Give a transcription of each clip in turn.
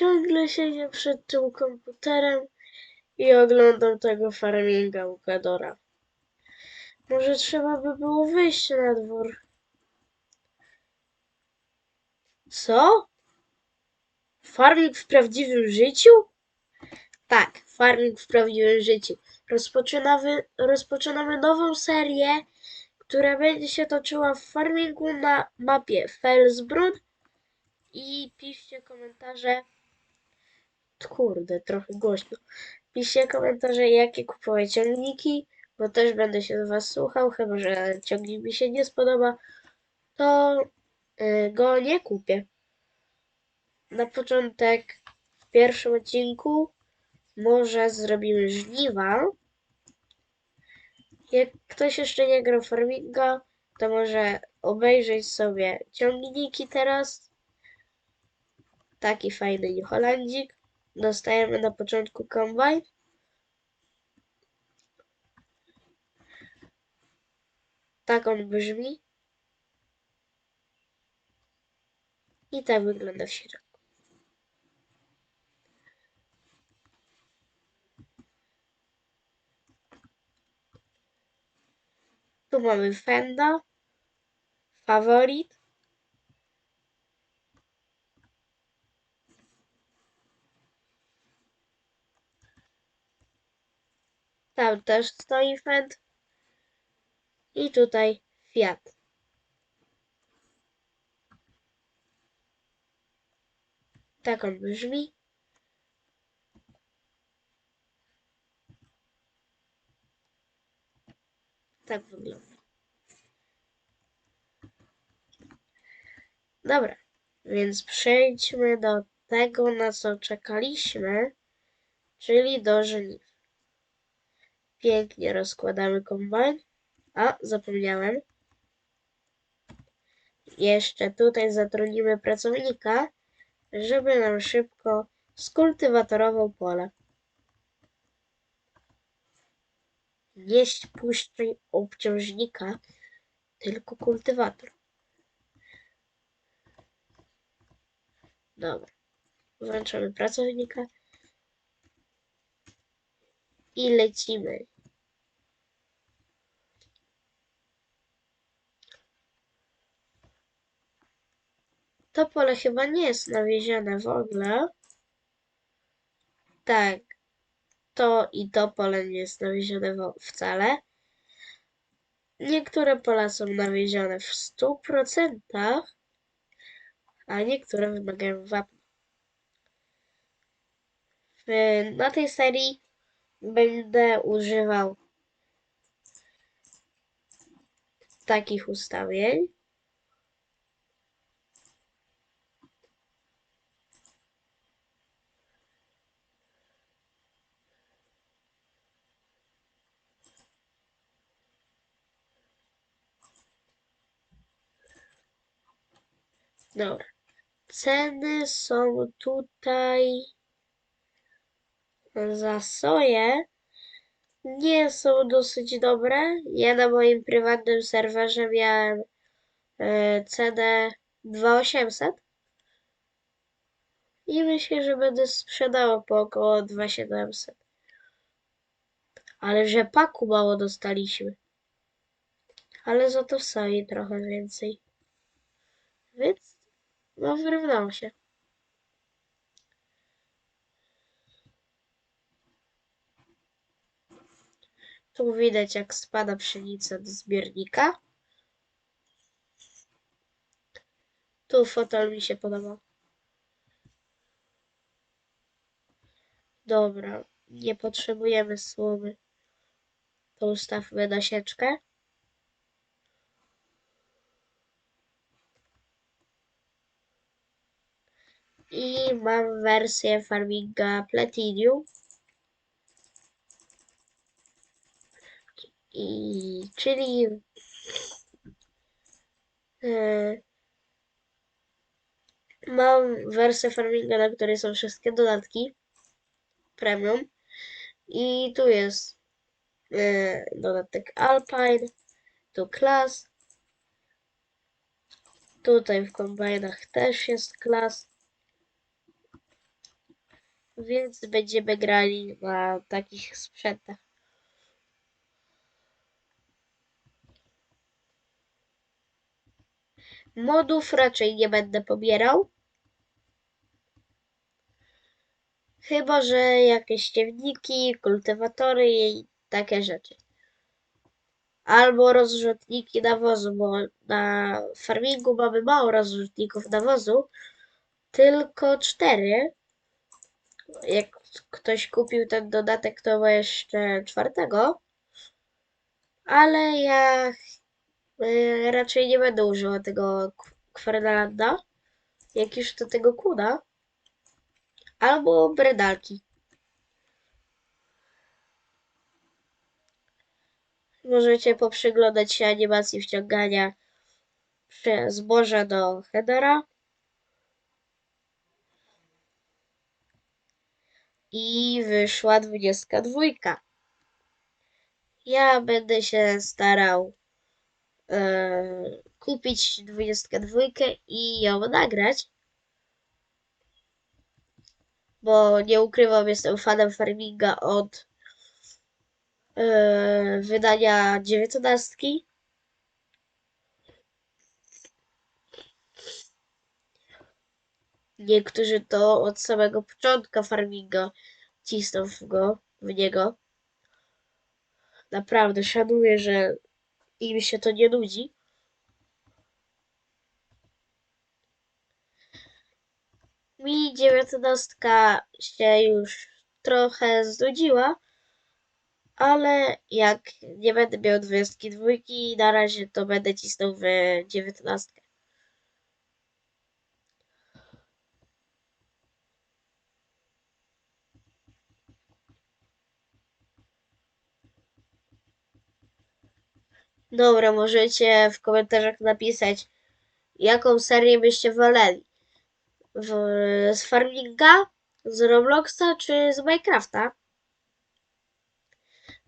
ciągle siedzę przed tym komputerem i oglądam tego farminga u Kadora. Może trzeba by było wyjść na dwór. Co? Farming w prawdziwym życiu? Tak, farming w prawdziwym życiu. Rozpoczynamy, rozpoczynamy nową serię, która będzie się toczyła w farmingu na mapie Felsbrun. I piszcie komentarze. Kurde, trochę głośno. Piszcie komentarze, jakie kupuję ciągniki, bo też będę się z Was słuchał, chyba że ciągnik mi się nie spodoba, to y, go nie kupię. Na początek, w pierwszym odcinku, może zrobimy żniwa. Jak ktoś jeszcze nie grał w farminga, to może obejrzeć sobie ciągniki teraz. Taki fajny New Hollandzik. Dostajemy na początku kombajn. Tak on brzmi. I tak wygląda w środku. Tu mamy Fenda, faworit. Tam też stoi Fend. I tutaj Fiat. Tak on brzmi. Tak wygląda. Dobra, więc przejdźmy do tego, na co czekaliśmy, czyli do żniw. Pięknie rozkładamy kombajn. A, zapomniałem. Jeszcze tutaj zatrudnimy pracownika, żeby nam szybko skultywatorował pole. Nie spuszczaj obciążnika, tylko kultywator. Dobra. Włączamy pracownika. I lecimy. To pole chyba nie jest nawiezione w ogóle. Tak. To i to pole nie jest nawiezione wcale. Niektóre pola są nawiezione w 100%, a niektóre wymagają wapna. Na tej serii będę używał takich ustawień. Dobra. Ceny są tutaj za soję. Nie są dosyć dobre. Ja na moim prywatnym serwerze miałem e, cenę 2800 i myślę, że będę sprzedawał po około 2700. Ale rzepaku mało dostaliśmy. Ale za to w soi trochę więcej. Więc no wyrównało się. Tu widać jak spada pszenica do zbiornika. Tu fotel mi się podobał. Dobra, nie potrzebujemy słomy. To ustawmy na sieczkę. I mam wersję farminga Platinum. I czyli e, mam wersję farminga, na której są wszystkie dodatki premium. I tu jest e, dodatek Alpine, tu Class. Tutaj w kombajnach też jest Class. więc będziemy grali na takich sprzętach. Modów raczej nie będę pobierał. Chyba, że jakieś ściewniki, kultywatory i takie rzeczy. Albo rozrzutniki nawozu, bo na farmingu mamy mało rozrzutników nawozu, tylko cztery. Jak ktoś kupił ten dodatek, to ma jeszcze czwartego. Ale ja y, raczej nie będę używał tego Kwarnalanda. Jak już to tego kuda. Albo bredalki. Możecie poprzyglądać się animacji wciągania zboża do headera. I wyszła 22. Ja będę się starał e, kupić 22 i ją nagrać. Bo nie ukrywam, jestem fanem farminga od e, wydania 19. Niektórzy to od samego początku farminga cisną w, go, w niego. Naprawdę szanuję, że im się to nie nudzi. Mi dziewiętnastka się już trochę znudziła, ale jak nie będę miał dwudziestki dwójki, na razie to będę cisnął w dziewiętnastkę. Dobra, możecie w komentarzach napisać, jaką serię byście woleli. W, z Farminga, z Robloxa czy z Minecrafta?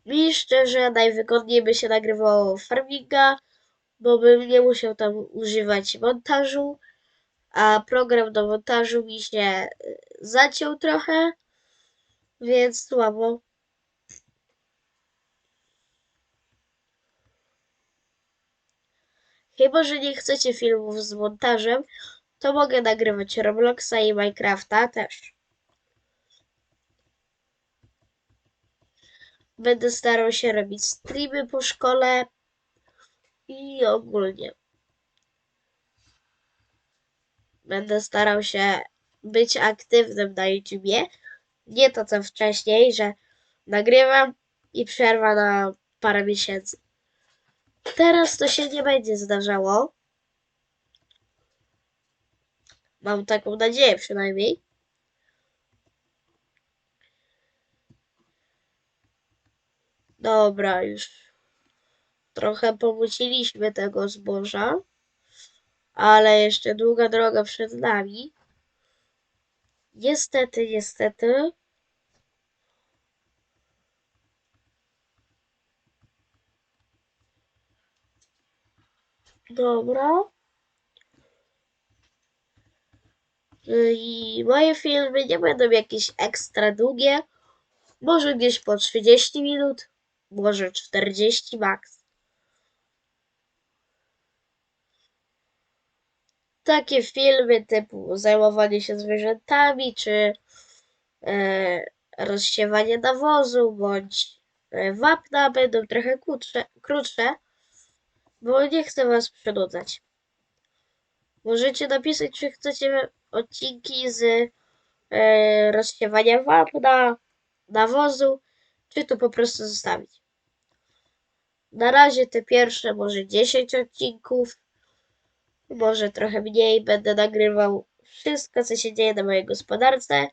Mi szczerze najwygodniej by się nagrywało Farminga, bo bym nie musiał tam używać montażu, a program do montażu mi się y, zaciął trochę, więc słabo. Chyba, że nie chcecie filmów z montażem, to mogę nagrywać Robloxa i Minecrafta też. Będę starał się robić streamy po szkole i ogólnie. Będę starał się być aktywnym na YouTubie. Nie to co wcześniej, że nagrywam i przerwa na parę miesięcy. Teraz to się nie będzie zdarzało. Mam taką nadzieję przynajmniej. Dobra, już trochę pomuciliśmy tego zboża, ale jeszcze długa droga przed nami. Niestety, niestety. Dobra. I moje filmy nie będą jakieś ekstra długie. Może gdzieś po 30 minut, może 40 max. Takie filmy typu zajmowanie się zwierzętami, czy e, rozsiewanie nawozu, bądź e, wapna będą trochę krótsze, krótsze, bo nie chcę Was przynudzać. Możecie napisać, czy chcecie odcinki z e, rozsiewania wapna, nawozu, czy to po prostu zostawić. Na razie te pierwsze może 10 odcinków, może trochę mniej, będę nagrywał wszystko, co się dzieje na mojej gospodarce.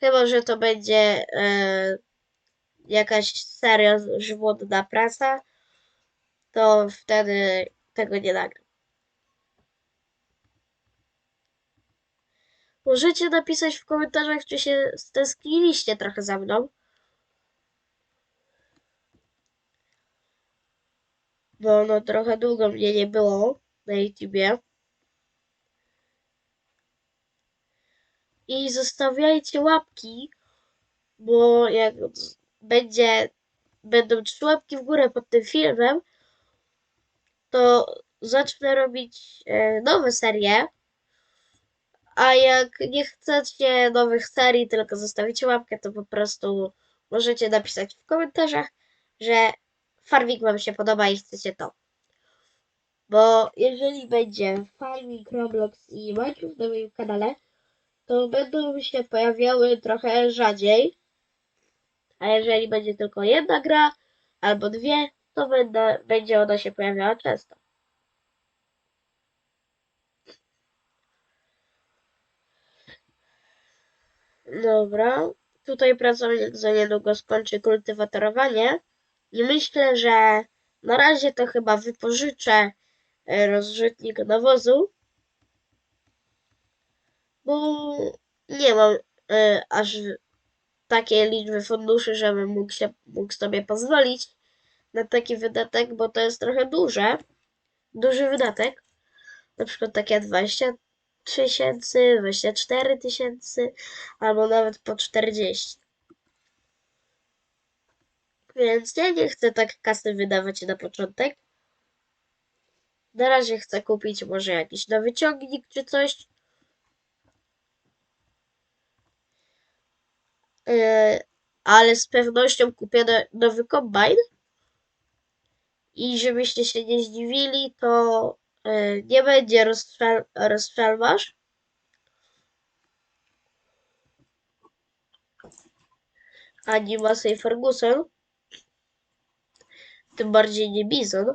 Chyba, że to będzie e, jakaś seria żmudna praca, to wtedy tego nie nagram. Możecie napisać w komentarzach, czy się stęskniliście trochę za mną. Bo no trochę długo mnie nie było na YouTubie. I zostawiajcie łapki bo jak będzie, będą trzy łapki w górę pod tym filmem, to zacznę robić e, nowe serie. A jak nie chcecie nowych serii, tylko zostawicie łapkę, to po prostu możecie napisać w komentarzach, że farming wam się podoba i chcecie to. Bo jeżeli będzie farming, Roblox i Minecraft na moim kanale, to będą się pojawiały trochę rzadziej. A jeżeli będzie tylko jedna gra albo dwie, to będę, będzie ona się pojawiała często. Dobra, tutaj pracownik za niedługo skończy kultywatorowanie i myślę, że na razie to chyba wypożyczę e, rozrzutnik nawozu, bo nie mam e, aż takiej liczby funduszy, żebym mógł, się, mógł sobie pozwolić na taki wydatek, bo to jest trochę duże, duży wydatek, na przykład takie 20 tysięcy, 24 tysięcy, albo nawet po 40. Więc ja nie chcę tak kasy wydawać na początek. Na razie chcę kupić może jakiś nowy ciągnik czy coś. Yy, ale z pewnością kupię no- nowy kombajn. I żebyście się nie zdziwili, to yy, nie będzie rozstrzel- rozstrzelmarz. Ani Massey Ferguson. Tym bardziej nie Bizon.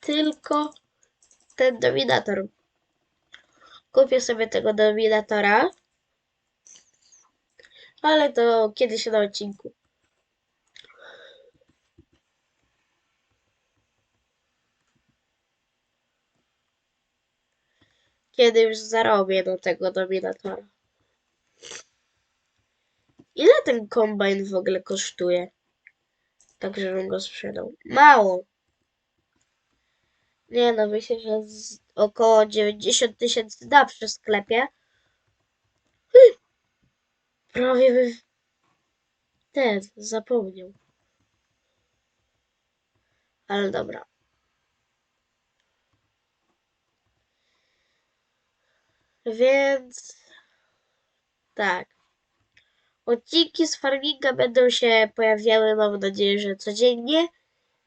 Tylko ten dominator. Kupię sobie tego dominatora. Ale to kiedyś na odcinku. Kiedy już zarobię do tego dominatora. Ile ten kombajn w ogóle kosztuje? Tak, żebym go sprzedał. Mało. Nie no, myślę, że około 90 tysięcy da przy sklepie. Hy! Prawie by... Ten, zapomniał. Ale dobra. Więc... Tak. Odcinki z farminga będą się pojawiały, mam nadzieję, że codziennie.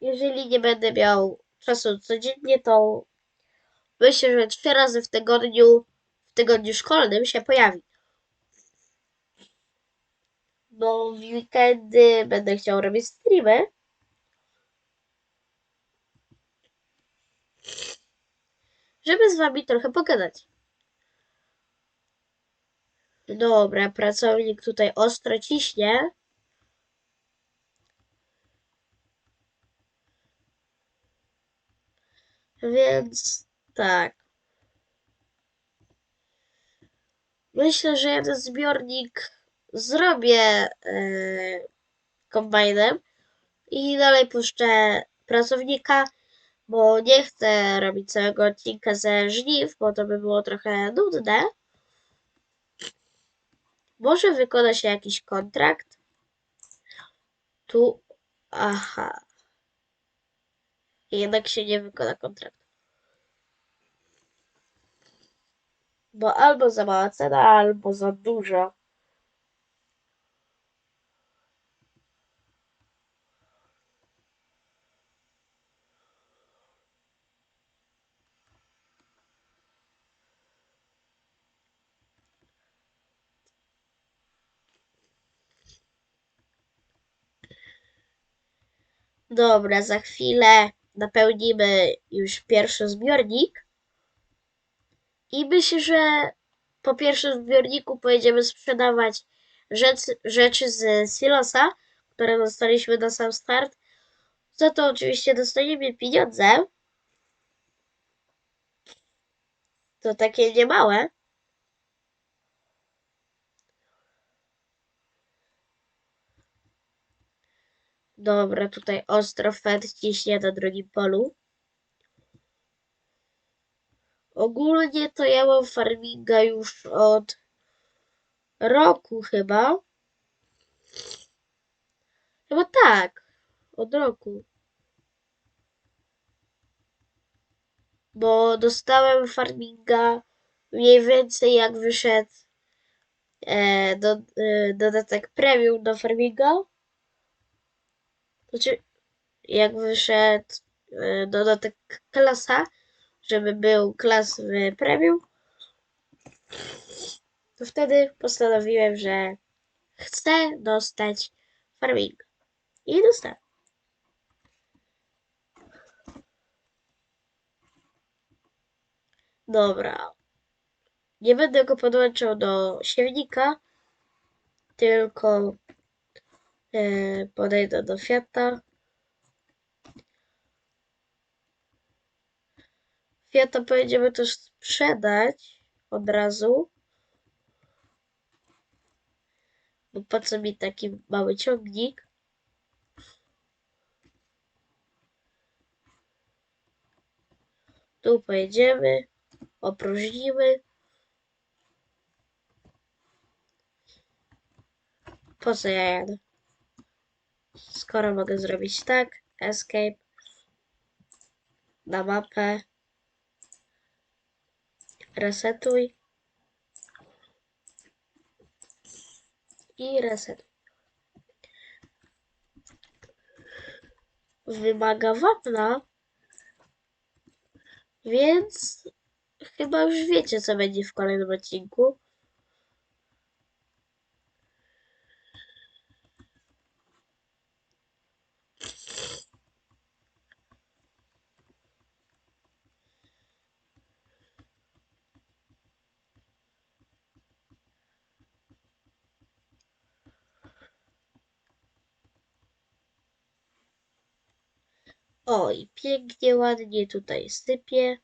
Jeżeli nie będę miał czasu codziennie, to myślę, że trzy razy w tygodniu, w tygodniu szkolnym się pojawi. Bo w weekendy będę chciał robić streamy. Żeby z wami trochę pogadać. Dobra, pracownik tutaj ostro ciśnie. Więc tak. Myślę, że jeden zbiornik zrobię e, kombajnem i dalej puszczę pracownika, bo nie chcę robić całego odcinka ze żniw, bo to by było trochę nudne. Może wykona się jakiś kontrakt. Tu, aha. Jednak się nie wykona kontrakt. Bo albo za mała cena, albo za duża. Dobra, za chwilę napełnimy już pierwszy zbiornik. I myślę, że po pierwszym zbiorniku pojedziemy sprzedawać rzeczy, rzeczy z silosa, które dostaliśmy na sam start. Za to oczywiście dostaniemy pieniądze. To takie niemałe. Dobra, tutaj ostro Fed ciśnie na drugim polu. Ogólnie to ja mam farminga już od roku chyba. Chyba tak. Od roku. Bo dostałem farminga mniej więcej jak wyszedł e, do, e, dodatek premium do farminga. Znaczy, jak wyszedł e, dodatek klasa, żeby był klas w premium, to wtedy postanowiłem, że chcę dostać farming. I dostałem. Dobra. Nie będę go podłączał do siewnika, tylko podejdę do Fiata. Fiata pojedziemy też sprzedać od razu. Bo po co mi taki mały ciągnik? Tu pojedziemy, opróżnimy. Po co ja jadę? Skoro mogę zrobić tak, escape, na mapę, resetuj i resetuj. Wymaga wapna, więc chyba już wiecie, co będzie w kolejnym odcinku. O, i pięknie, ładnie tutaj sypie.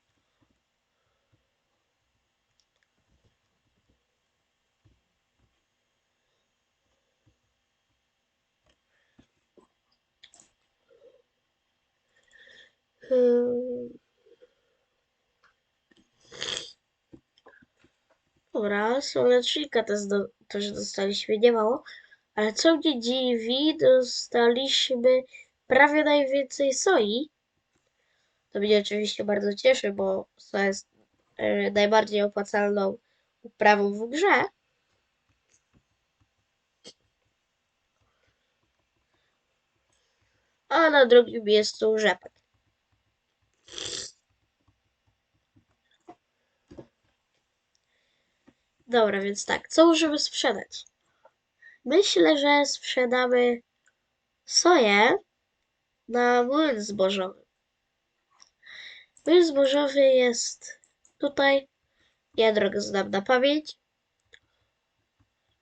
Hmm. Dobra, słonecznika też, do, też dostaliśmy, nie mało. Ale co mnie dziwi, dostaliśmy prawie najwięcej soi. To mnie oczywiście bardzo cieszy, bo soja jest e, najbardziej opłacalną uprawą w grze. A na drugim miejscu rzepak. Dobra, więc tak, co możemy sprzedać? Myślę, że sprzedamy soję na młyn zbożowy. Młyn zbożowy jest tutaj. Ja drogę znam na pamięć.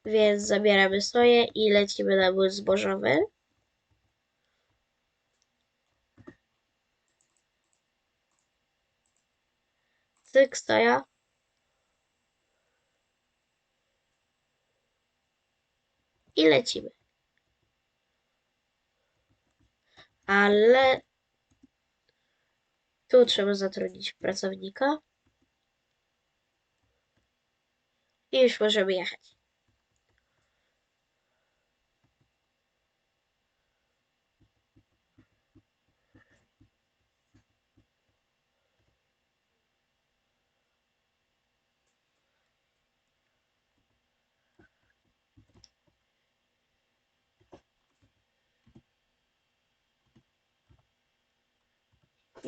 Więc zabieramy soję i lecimy na młyn zbożowy. Cyk, soja. I lecimy. Ale tu trzeba zatrudnić pracownika. I już możemy jechać.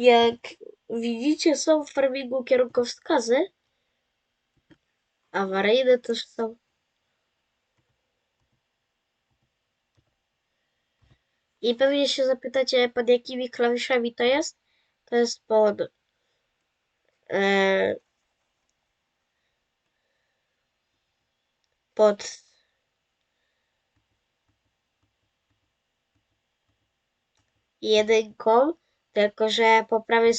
Jak widzicie, są w farmingu kierunkowskazy. Awaryjne też są. I pewnie się zapytacie, pod jakimi klawiszami to jest. To jest pod e, pod jedynką, tylko że po prawej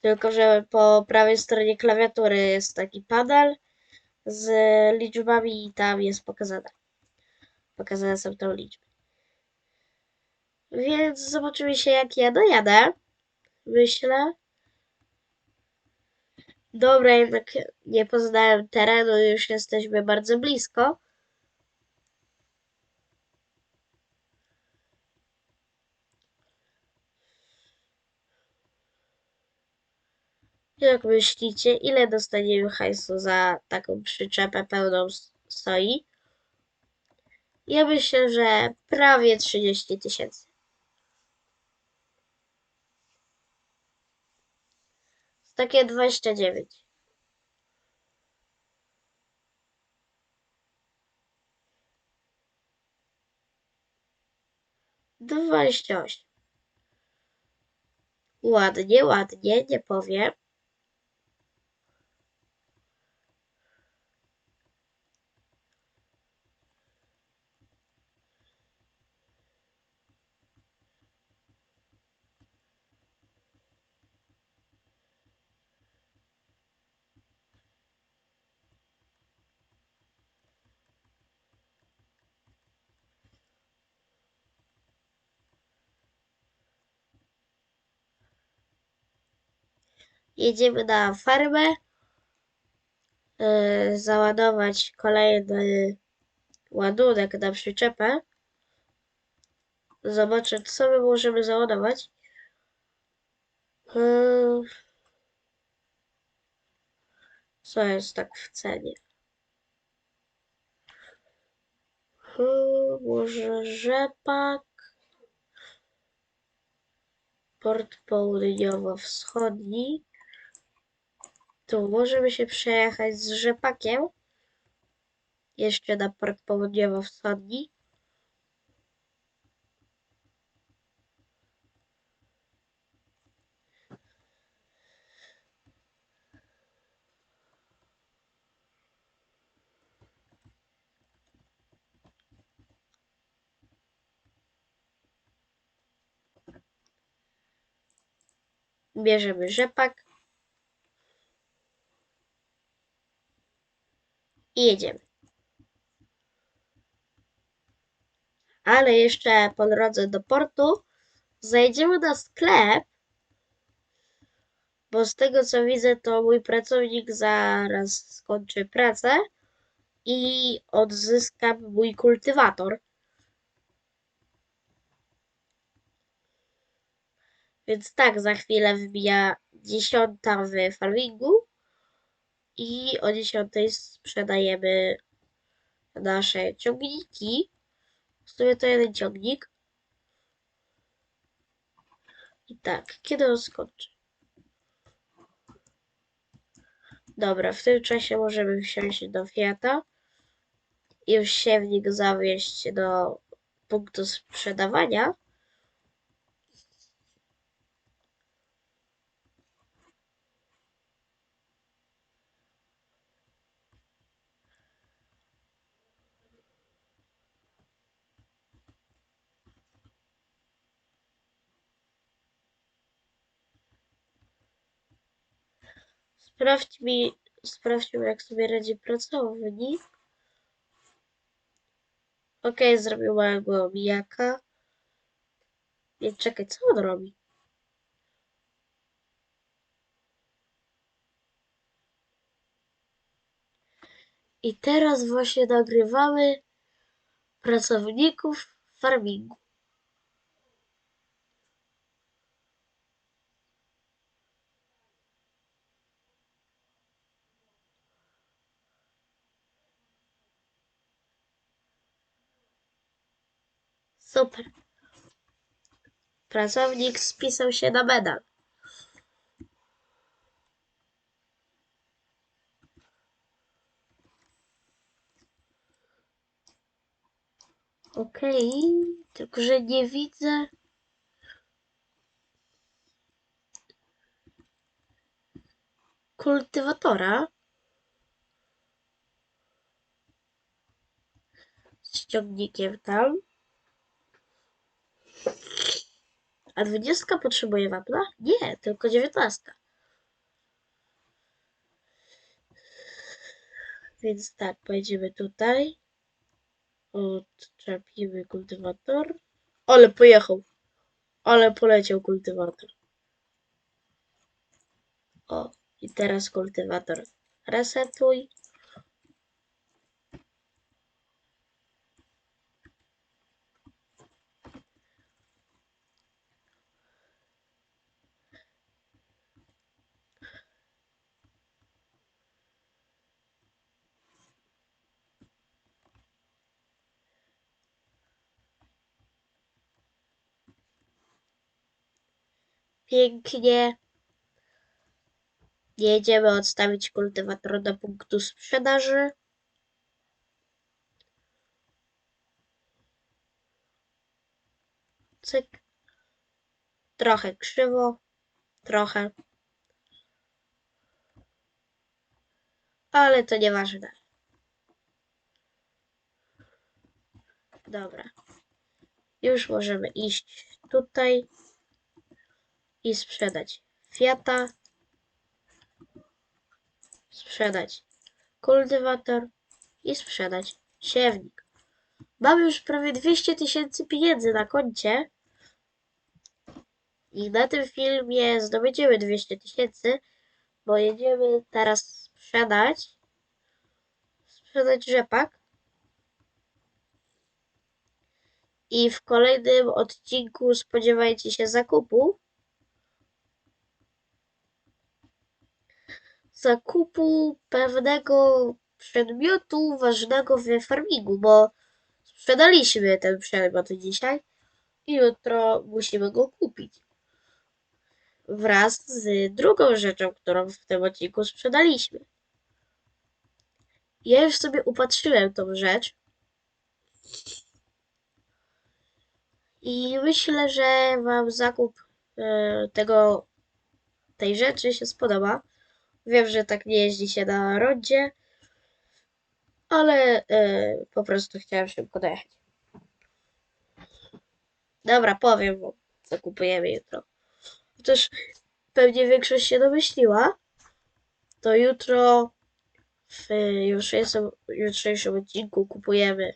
tylko że po prawej stronie klawiatury jest taki panel z liczbami i tam jest pokazane. Pokazane są te liczby. Więc zobaczymy się jak ja dojadę. Myślę. Dobra, jednak nie poznałem terenu, już jesteśmy bardzo blisko. Jak myślicie, ile dostaniemy hajsu za taką przyczepę pełną soi? Ja myślę, że prawie 30 tysięcy. Takie 29. Dwadzieścia osiem. Ładnie, ładnie, nie powiem. Jedziemy na farmę. Yy, załadować kolejny ładunek na przyczepę. Zobaczę, co my możemy załadować. Yy, Co jest tak w cenie? Yy, Może rzepak. Port południowo-wschodni. Tu możemy się przejechać z rzepakiem. Jeszcze na port południowo-wschodni. Bierzemy rzepak. I jedziemy. Ale jeszcze po drodze do portu zajdziemy na sklep, bo z tego co widzę, to mój pracownik zaraz skończy pracę i odzyskam mój kultywator. Więc tak, za chwilę wbija dziesiąta w farmingu i o dziesiątej sprzedajemy nasze ciągniki. W sumie to jeden ciągnik. I tak, kiedy on skończy? Dobra, w tym czasie możemy wsiąść do Fiata i już siewnik zawieźć do punktu sprzedawania. Sprawdź mi, sprawdźmy jak sobie radzi pracownik. Okej, zrobił małego mijaka. Nie, czekaj, co on robi? I teraz właśnie nagrywamy pracowników farmingu. Super. Pracownik spisał się na medal. Okej, tylko że nie widzę. Kultywatora. Z ciągnikiem tam. A dwudziestka potrzebuje wapna? Nie, tylko dziewiętnastka. Więc tak, pojedziemy tutaj. Odczepimy kultywator. Ale pojechał. Ale poleciał kultywator. O, i teraz kultywator. Resetuj. Pięknie. Jedziemy odstawić kultywator do punktu sprzedaży. Cyk. Trochę krzywo, trochę. Ale to nieważne. Dobra. Już możemy iść tutaj i sprzedać Fiata. Sprzedać kultywator i sprzedać siewnik. Mamy już prawie 200 tysięcy pieniędzy na koncie. I na tym filmie zdobędziemy 200 tysięcy, bo jedziemy teraz sprzedać sprzedać rzepak. I w kolejnym odcinku spodziewajcie się zakupu. Zakupu pewnego przedmiotu ważnego w farmingu, bo sprzedaliśmy ten przedmiot dzisiaj i jutro musimy go kupić. Wraz z drugą rzeczą, którą w tym odcinku sprzedaliśmy. Ja już sobie upatrzyłem tą rzecz. I myślę, że Wam zakup e, tego, tej rzeczy się spodoba. Wiem, że tak nie jeździ się na rondzie, ale e, po prostu chciałem szybko dojechać. Dobra, powiem Wam, co kupujemy jutro. Chociaż pewnie większość się domyśliła, to jutro w jutrzejszym, jutrzejszym odcinku kupujemy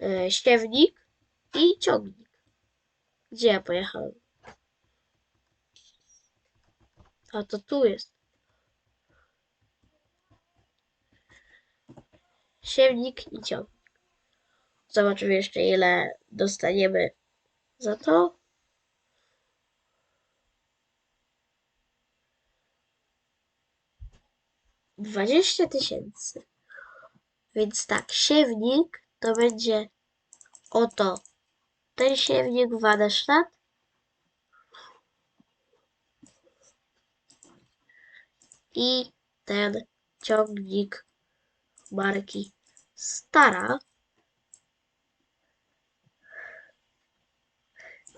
e, ściewnik i ciągnik. Gdzie ja pojechałem? A to tu jest. Siewnik i ciągnik. Zobaczymy jeszcze ile dostaniemy za to. Dwadzieścia tysięcy. Więc tak, siewnik to będzie oto ten siewnik Wadesztat. I ten ciągnik marki Stara.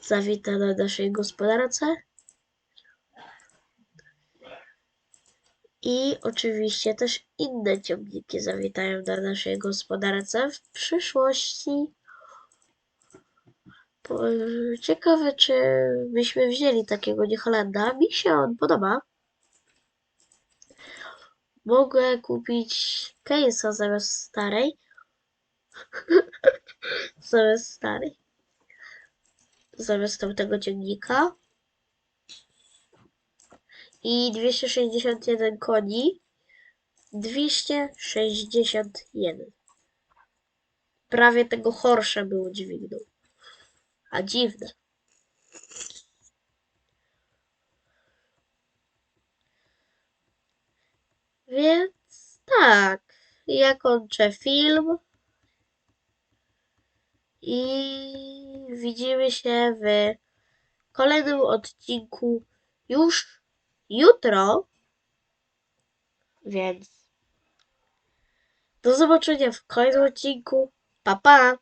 Zawita na naszej gospodarce. I oczywiście też inne ciągniki zawitają na naszej gospodarce w przyszłości. Ciekawe, czy byśmy wzięli takiego Niecholanda. Mi się on podoba. Mogę kupić case'a zamiast starej. zamiast starej. Zamiast tamtego ciągnika. I 261 koni. 261. Prawie tego Horsza było dźwignął. A dziwne. Więc tak, ja kończę film i widzimy się w kolejnym odcinku już jutro. Więc do zobaczenia w kolejnym odcinku. Pa pa!